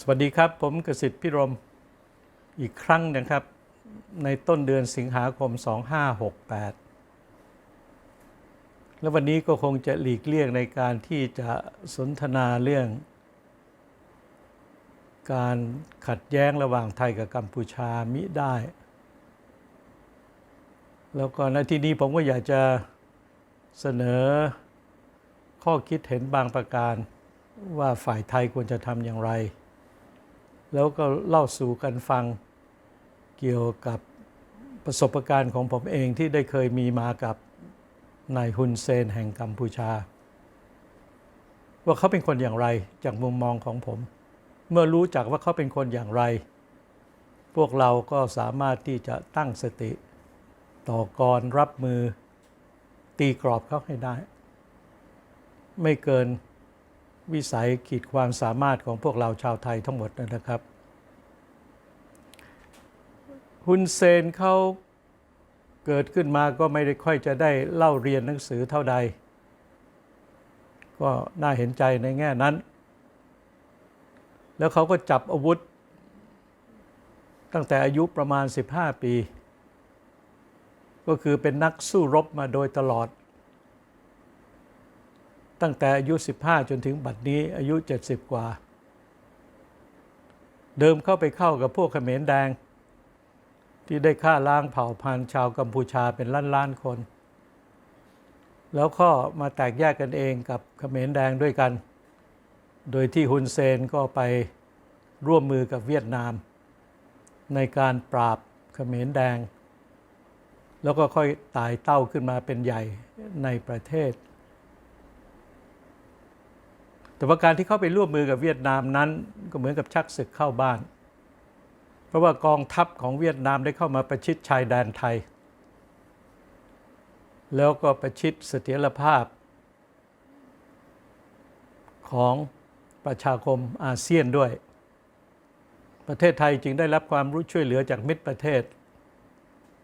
สวัสดีครับ ผมกสิทธิ์พิรมอีกครั้งนะครับ ในต้นเดือนสิงหาคม 2568 แล้ววันนี้ก็คงจะหลีกเลี่ยงในการที่จะสนทนาเรื่อง การขัดแย้งระหว่างไทยกับกัมพูชามิได้ แล้วก็ในที่นี้ผมก็อยากจะเสนอข้อคิดเห็นบางประการว่าฝ่ายไทยควรจะทำอย่างไร แล้วก็เล่าสู่กันฟังเกี่ยวกับประสบการณ์ของผมเองที่ได้เคยมีมากับนายฮุนเซนแห่งกัมพูชา ว่าเขาเป็นคนอย่างไรจากมุมมองของผม เมื่อรู้จักว่าเขาเป็นคนอย่างไร พวกเราก็สามารถที่จะตั้งสติ ต่อกรรับมือตีกรอบเขาให้ได้ ไม่เกิน วิสัยขีดความสามารถของพวกเราชาวไทยทั้งหมดนะครับฮุนเซนเขาเกิดขึ้นมาก็ไม่ได้ค่อยจะได้เล่าเรียนหนังสือเท่าใด ก็น่าเห็นใจในแง่นั้น แล้วเขาก็จับอาวุธ ตั้งแต่อายุประมาณ 15 ปี ก็คือเป็นนักสู้รบมาโดยตลอด ตั้งแต่อายุ 15 จนถึงบัดนี้อายุ 70 กว่า เดิมเข้าไปเข้ากับพวกเขมรแดง ที่ได้ฆ่าล้างเผ่าพันธุ์ชาวกัมพูชาเป็นล้านล้านๆคน แล้วก็มาแตกแยกกันเองกับเขมรแดงด้วยกัน โดยที่ฮุนเซนก็ไปร่วมมือกับเวียดนาม ในการปราบเขมรแดง แล้วก็ค่อยตายเต้าขึ้นมาเป็นใหญ่ในประเทศ แต่ว่าการที่เข้าไปร่วมมือกับเวียดนามนั้นก็เหมือนกับชักศึกเข้าบ้าน เพราะว่ากองทัพของเวียดนามได้เข้ามาประชิดชายแดนไทย แล้วก็ประชิดเสถียรภาพ ของประชาคมอาเซียนด้วย ประเทศไทยจึงได้รับความรู้ช่วยเหลือจากมิตรประเทศ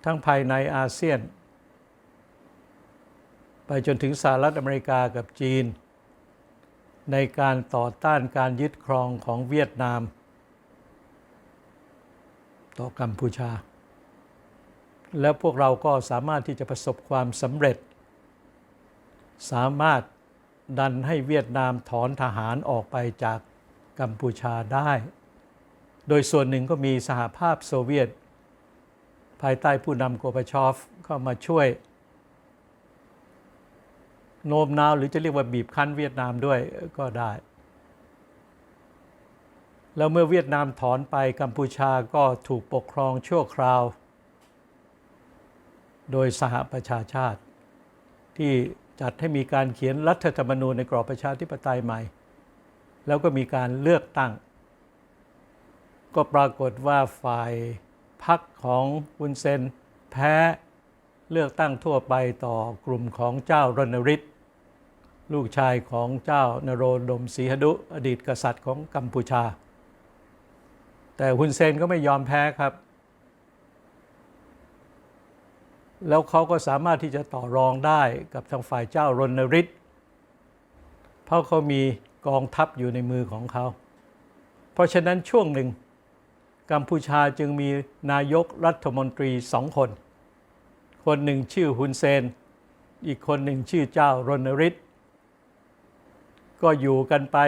ทั้งภายในอาเซียน ไปจนถึงสหรัฐอเมริกากับจีน ในการต่อต้านการยึดครองของเวียดนาม ต่อกัมพูชา แล้วพวกเราก็สามารถที่จะประสบความสำเร็จ สามารถดันให้เวียดนามถอนทหารออกไปจากกัมพูชาได้ โดยส่วนหนึ่งก็มีสหภาพโซเวียต ภายใต้ผู้นำโกบาชอฟเข้ามาช่วย โน้มน้าวหรือจะเรียกว่าบีบคั้นเวียดนามด้วยก็ได้ แล้วเมื่อเวียดนามถอนไปกัมพูชาก็ถูกปกครองชั่วคราว โดยสหประชาชาติ ที่จัดให้มีการเขียนรัฐธรรมนูญในกรอบประชาธิปไตยใหม่ แล้วก็มีการเลือกตั้ง ก็ปรากฏว่าฝ่ายพรรคของวุนเซนแพ้เลือกตั้งทั่วไปต่อกลุ่มของเจ้ารณฤทธิ์ ลูกชายของเจ้านโรดมศรีหดุ อดีตกษัตริย์ของกัมพูชา แต่ฮุนเซนก็ไม่ยอมแพ้ครับ แล้วเขาก็สามารถที่จะต่อรองได้กับทางฝ่ายเจ้ารณฤทธิ์เพราะเขามีกองทัพอยู่ในมือของเขา เพราะฉะนั้นช่วงหนึ่ง กัมพูชาจึงมีนายกรัฐมนตรีสองคน คนหนึ่งชื่อฮุนเซน อีกคนหนึ่งชื่อเจ้ารณฤทธิ์ ก็อยู่กันไป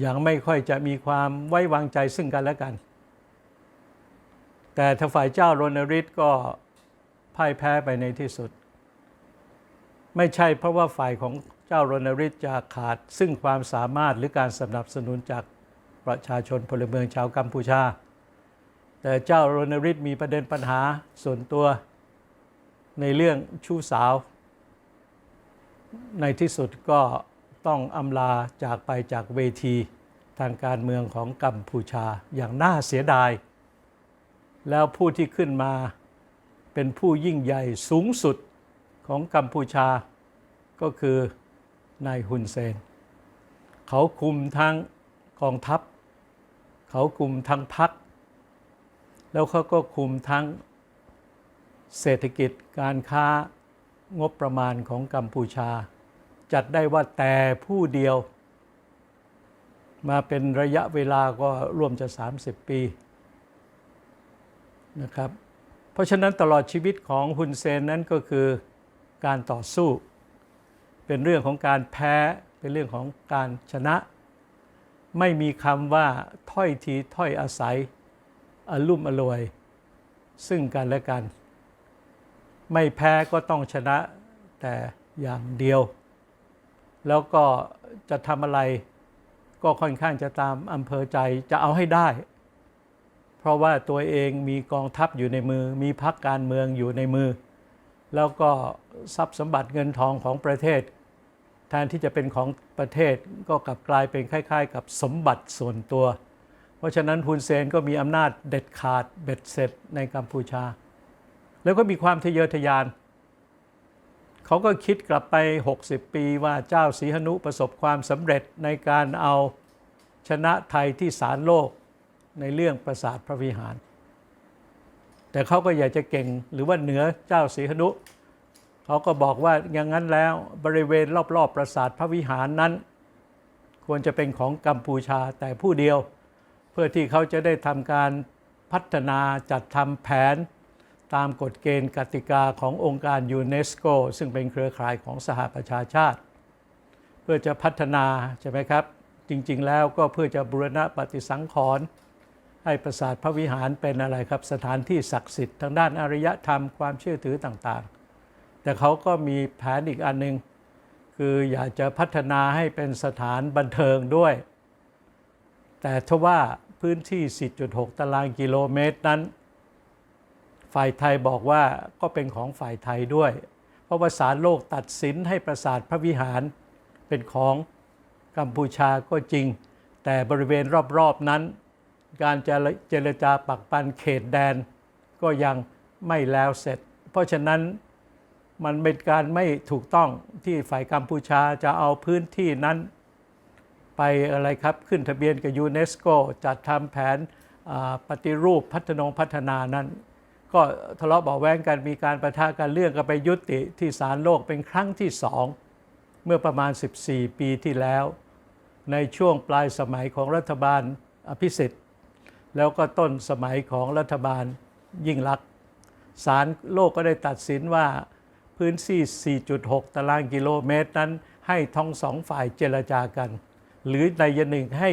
อย่างไม่ค่อยจะมีความไว้วางใจซึ่งกันและกัน แต่ทาฝ่ายเจ้ารณฤทธิ์ก็พ่ายแพ้ไปในที่สุด ไม่ใช่เพราะว่าฝ่ายของเจ้ารณฤทธิ์จะขาดซึ่งความสามารถหรือการสนับสนุนจากประชาชนพลเมืองชาวกัมพูชา แต่เจ้ารณฤทธิ์มีประเด็นปัญหาส่วนตัวในเรื่องชู้สาว ในที่สุดก็ต้องอำลาจากไปจากเวทีทางการเมืองของกัมพูชาอย่างน่าเสียดาย แล้วผู้ที่ขึ้นมาเป็นผู้ยิ่งใหญ่สูงสุดของกัมพูชา ก็คือนายฮุนเซน เขาคุมทั้งกองทัพ เขาคุมทั้งพรรคแล้วเขาก็คุมทั้งเศรษฐกิจการค้า งบประมาณของกัมพูชา จัดได้ว่าแต่ผู้เดียว มาเป็นระยะเวลาก็ร่วมจะ 30 ปีนะครับ เพราะฉะนั้นตลอดชีวิตของฮุนเซนนั้นก็คือการต่อสู้ เป็นเรื่องของการแพ้ เป็นเรื่องของการชนะ ไม่มีคำว่าถ้อยทีถ้อยอาศัยอลุ่มอรวย ซึ่งกันและกัน ไม่แพ้ก็ต้องชนะแต่อย่างเดียว แล้วก็จะทำอะไรก็ค่อนข้างจะตามอำเภอใจจะเอาให้ได้ เพราะว่าตัวเองมีกองทัพอยู่ในมือ มีพรรคการเมืองอยู่ในมือ แล้วก็ทรัพย์สมบัติเงินทองของประเทศ แทนที่จะเป็นของประเทศก็กลับกลายเป็นคล้ายๆ กับสมบัติส่วนตัว เพราะฉะนั้นฮุนเซนก็มีอำนาจเด็ดขาดเบ็ดเสร็จในกัมพูชา แล้วก็มีความทะเยอทะยาน เขาก็คิดกลับไป 60 ปีว่าเจ้าสีหนุประสบความสำเร็จในการเอาชนะไทยที่ศาลโลกในเรื่องประสาทพระวิหาร แต่เขาก็อยากจะเก่งหรือว่าเหนือเจ้าสีหนุเขาก็บอกว่าอย่างนั้นแล้วบริเวณรอบๆปราสาทพระวิหารนั้น ควรจะเป็นของกัมพูชาแต่ผู้เดียว เพื่อที่เขาจะได้ทำการพัฒนาจัดทำแผน ตามกฎเกณฑ์กติกาขององค์การยูเนสโกซึ่งเป็นเครือข่ายของสหประชาชาติ เพื่อจะพัฒนาใช่ไหมครับ จริงๆแล้วก็เพื่อจะบูรณะปฏิสังขรณ์ให้ปราสาทพระวิหารเป็นอะไรครับ สถานที่ศักดิ์สิทธิ์ทางด้านอารยธรรมความเชื่อถือต่างๆ แต่เขาก็มีแผนอีกอันหนึ่งคืออยากจะพัฒนาให้เป็นสถานบันเทิงด้วย แต่ทว่าพื้นที่ 10.6 ตารางกิโลเมตรนั้น ฝ่ายไทยบอกว่าก็เป็นของฝ่ายไทยด้วย เพราะว่าศาลโลกตัดสินให้ปราสาทพระวิหาร เป็นของกัมพูชาก็จริง แต่บริเวณรอบๆนั้น การเจรจาปักปันเขตแดน ก็ยังไม่แล้วเสร็จ เพราะฉะนั้นมันเป็นการไม่ถูกต้องที่ฝ่ายกัมพูชาจะเอาพื้นที่นั้น ไปอะไรครับขึ้นทะเบียนกับยูเนสโกจัดทำแผนปฏิรูปพัฒนงพัฒนานั้น ก็ทะเลาะเบาแว้งกันมีการประทะกันเรื่องกันไปยุติที่ศาลโลกเป็นครั้งที่สองเมื่อประมาณ 14 ปีที่แล้ว ในช่วงปลายสมัยของรัฐบาลอภิสิทธิ์ แล้วก็ต้นสมัยของรัฐบาลยิ่งลักษณ์ศาลโลกก็ได้ตัดสินว่าพื้นที่ 4.6 ตารางกิโลเมตรนั้นให้ทั้งสองฝ่ายเจรจากัน หรือในยนหนึ่งให้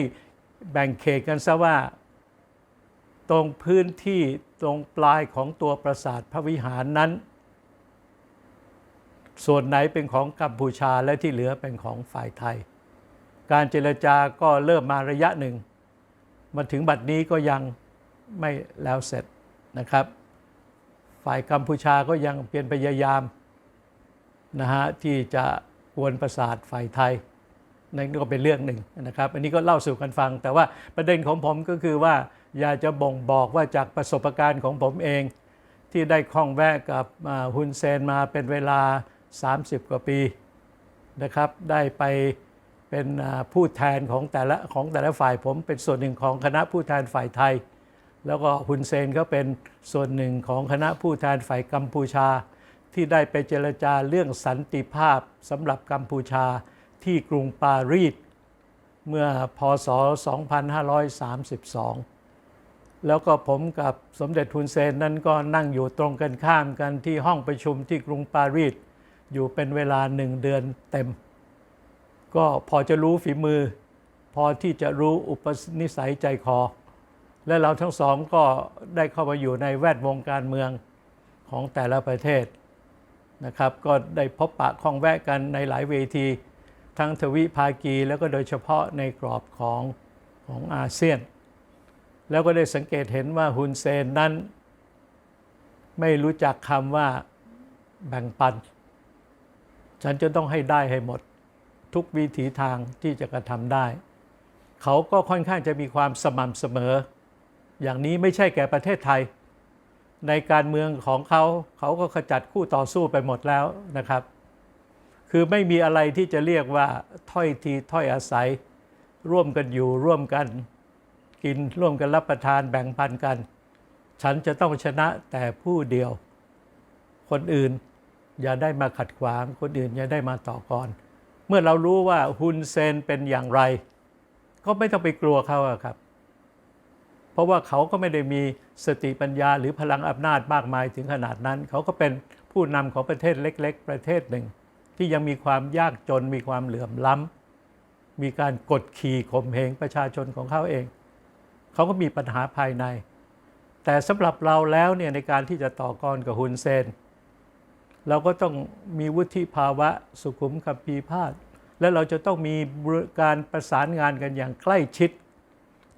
แบ่งเขตกันซะว่า ตรงพื้นที่ตรงปลายของตัวปราสาทพระวิหารนั้น ส่วนไหนเป็นของกัมพูชาและที่เหลือเป็นของฝ่ายไทย การเจรจาก็เริ่มมาระยะหนึ่ง มาถึงบัดนี้ก็ยังไม่แล้วเสร็จนะครับ ฝ่ายกัมพูชาก็ยังเปลี่ยนพยายามนะฮะที่จะกวนประสาทฝ่ายไทยนั่นก็เป็นเรื่องหนึ่งนะครับ อันนี้ก็เล่าสู่กันฟัง แต่ว่าประเด็นของผมก็คือว่า อยากจะบ่งบอกว่าจากประสบการณ์ของผมเอง ที่ได้คล้องแวะกับฮุนเซนมาเป็นเวลา 30 กว่าปีนะครับ ได้ไปเป็นผู้แทนของแต่ละของแต่ละฝ่ายผมเป็นส่วนหนึ่งของคณะผู้แทนฝ่ายไทย แล้วก็ฮุนเซนก็เป็นส่วนหนึ่งของคณะผู้แทนฝ่ายกัมพูชา ที่ได้ไปเจรจาเรื่องสันติภาพสำหรับกัมพูชาที่กรุงปารีสเมื่อพศ 2532 แล้วก็ผมกับสมเด็จทุนเซนนั้นก็นั่งอยู่ตรงกันข้ามกันที่ห้องประชุมที่กรุงปารีสอยู่เป็นเวลาหนึ่งเดือนเต็ม ก็พอจะรู้ฝีมือ พอที่จะรู้อุปนิสัยใจคอ และเราทั้งสองก็ได้เข้ามาอยู่ในแวดวงการเมืองของแต่ละประเทศนะครับ ก็ได้พบปะคล้องแวะกันในหลายเวที ทั้งทวิภาคีแล้วก็โดยเฉพาะในกรอบของของอาเซียน แล้วก็ได้สังเกตเห็นว่าฮุนเซนนั้น ไม่รู้จักคำว่าแบ่งปัน ฉันจะต้องให้ได้ให้หมด ทุกวิถีทางที่จะกระทำได้ เขาก็ค่อนข้างจะมีความสม่ำเสมอ อย่างนี้ไม่ใช่แก่ประเทศไทย ในการเมืองของเขา เขาก็ขจัดคู่ต่อสู้ไปหมดแล้วนะครับ คือไม่มีอะไรที่จะเรียกว่าถ้อยทีถ้อยอาศัย ร่วมกันอยู่ร่วมกัน กินร่วมกันรับประทานแบ่งปันกัน ฉันจะต้องชนะแต่ผู้เดียว คนอื่นอย่าได้มาขัดขวาง คนอื่นอย่าได้มาต่อกรเมื่อเรารู้ว่าฮุนเซนเป็นอย่างไร ก็ไม่ต้องไปกลัวเขาครับ เพราะว่าเขาก็ไม่ได้มีสติปัญญาหรือพลังอำนาจมากมายถึงขนาดนั้น เขาก็เป็นผู้นำของประเทศเล็ก ๆ ประเทศหนึ่ง ที่ยังมีความยากจนมีความเหลื่อมล้ำมีการกดขี่ข่มเหงประชาชนของเขาเอง เขาก็มีปัญหาภายใน แต่สำหรับเราแล้วเนี่ยในการที่จะต่อกรกับฮุนเซน เราก็ต้องมีวุฒิภาวะสุขุมคัมภีพาดและเราจะต้องมีการประสานงานกันอย่างใกล้ชิด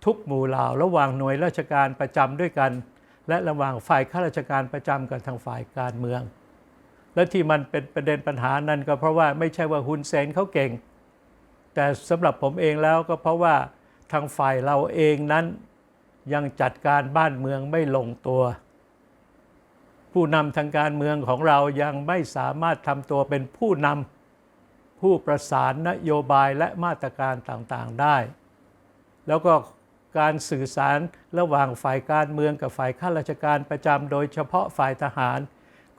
ทุกหมู่เหล่าระหว่างหน่วยราชการประจำด้วยกัน และระหว่างฝ่ายข้าราชการประจำกับทางฝ่ายการเมือง และที่มันเป็นประเด็นปัญหานั้นก็เพราะว่าไม่ใช่ว่าฮุนเซนเขาเก่ง แต่สำหรับผมเองแล้วก็เพราะว่า ทางฝ่ายเราเองนั้นยังจัดการบ้านเมืองไม่ลงตัว ผู้นำทางการเมืองของเรายังไม่สามารถทำตัวเป็นผู้นำผู้ประสานนโยบายและมาตรการต่างๆได้ แล้วก็การสื่อสารระหว่างฝ่ายการเมืองกับฝ่ายข้าราชการประจำโดยเฉพาะฝ่ายทหาร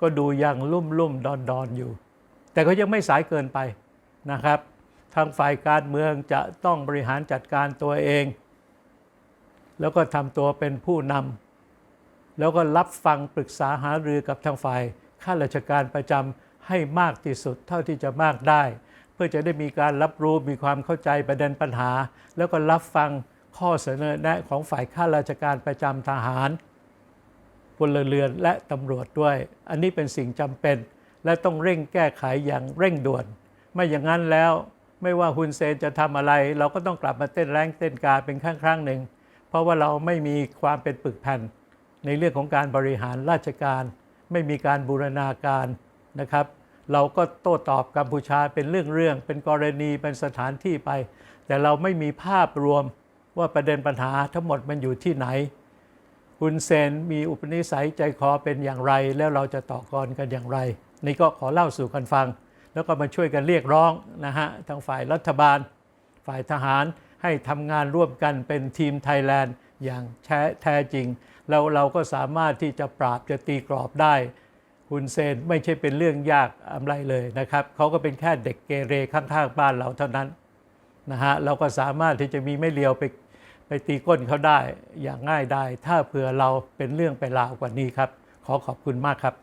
ก็ดูยังลุ่มลุ่มดอนดอนอยู่ แต่ก็ยังไม่สายเกินไปนะครับ ทางฝ่ายการเมืองจะต้องบริหารจัดการตัวเอง แล้วก็ทำตัวเป็นผู้นำแล้วก็รับฟังปรึกษาหารือกับทางฝ่ายข้าราชการประจำให้มากที่สุดเท่าที่จะมากได้ เพื่อจะได้มีการรับรู้มีความเข้าใจประเด็นปัญหา แล้วก็รับฟังข้อเสนอแนะของฝ่ายข้าราชการประจำทหารพลเรือนและตำรวจด้วย อันนี้เป็นสิ่งจำเป็น และต้องเร่งแก้ไขอย่างเร่งด่วน ไม่อย่างนั้นแล้ว ไม่ว่าฮุนเซนจะทำอะไร เราก็ต้องกลับมาเต้นแรงเต้นกาเป็นครั้งครั้งหนึ่ง เพราะว่าเราไม่มีความเป็นปึกแผ่น ในเรื่องของการบริหารราชการ ไม่มีการบูรณาการนะครับ เราก็โต้ตอบกัมพูชาเป็นเรื่องๆเป็นกรณีเป็นสถานที่ไป แต่เราไม่มีภาพรวมว่าประเด็นปัญหาทั้งหมดมันอยู่ที่ไหนฮุนเซนมีอุปนิสัยใจคอเป็นอย่างไร แล้วเราจะต่อกรกันอย่างไร นี่ก็ขอเล่าสู่กันฟัง แล้วก็มาช่วยกันเรียกร้องนะฮะทางฝ่ายรัฐบาล ฝ่ายทหารให้ทำงานร่วมกันเป็นทีมไทยแลนด์อย่างแท้แทจริง แล้วเราก็สามารถที่จะปราบจะตีกรอบได้ฮุนเซนไม่ใช่เป็นเรื่องยากอะไรเลยนะครับเขาก็เป็นแค่เด็กเกเรข้างๆบ้านเราเท่านั้นนะฮะเราก็สามารถที่จะมีไม่เลียวไปไปตีก้นเขาได้อย่างง่ายได้ ถ้าเผื่อเราเป็นเรื่องไปราวกว่านี้ครับ ขอขอบคุณมากครับ